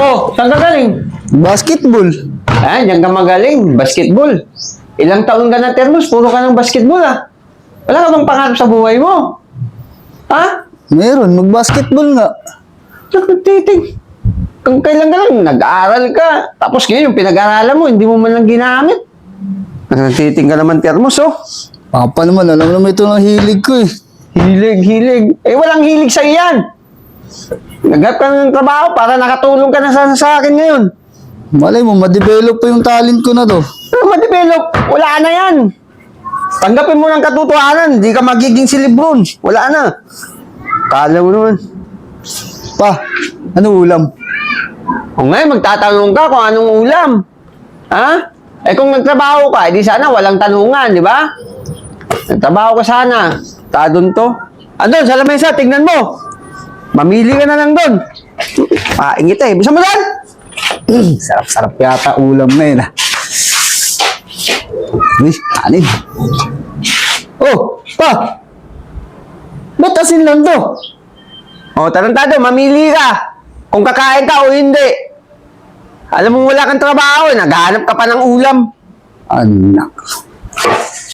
Oh, saan ka galing? Basketball. Ah, diyan ka magaling. Basketball. Ilang taon ka na, Termos? Puro ka ng basketball, ah. Wala ka bang pangarap sa buhay mo? Ha? Meron, mag-basketball nga. Nagtiting. Kung kailan ka lang, nag-aaral ka. Tapos ngayon, yung pinag-aralan mo, hindi mo man lang ginamit. Nagtiting ka naman, Termos, oh. Papa naman, alam naman ito ng hilig ko eh. Hilig, hilig. Eh, walang hilig sa iyan. Naghanap ka ng trabaho para nakatulong ka na sa, sa akin ngayon. Malay mo, ma-develop pa yung talent ko na to. Ano ma-develop? Wala na yan. Tanggapin mo ng katotohanan. Hindi ka magiging si Lebron. Wala na. Kala mo naman. Pa, ano ulam? O ngayon, magtatanong ka kung anong ulam. Ha? Eh kung nagtrabaho ka, edi sana walang tanungan, di ba? Nagtrabaho ka sana. Tadon to. Andun, sa lamesa, tignan mo. Mamili ka na lang doon. Paingit eh. Bisa mo doon? Sarap-sarap yata ulam na yun ah. Uy, kanin. Oh, pa. Ba't asin lang to? Oh, tarantado, mamili ka. Kung kakain ka o hindi. Alam mo wala kang trabaho, eh. naghahanap ka pa ng ulam. Anak.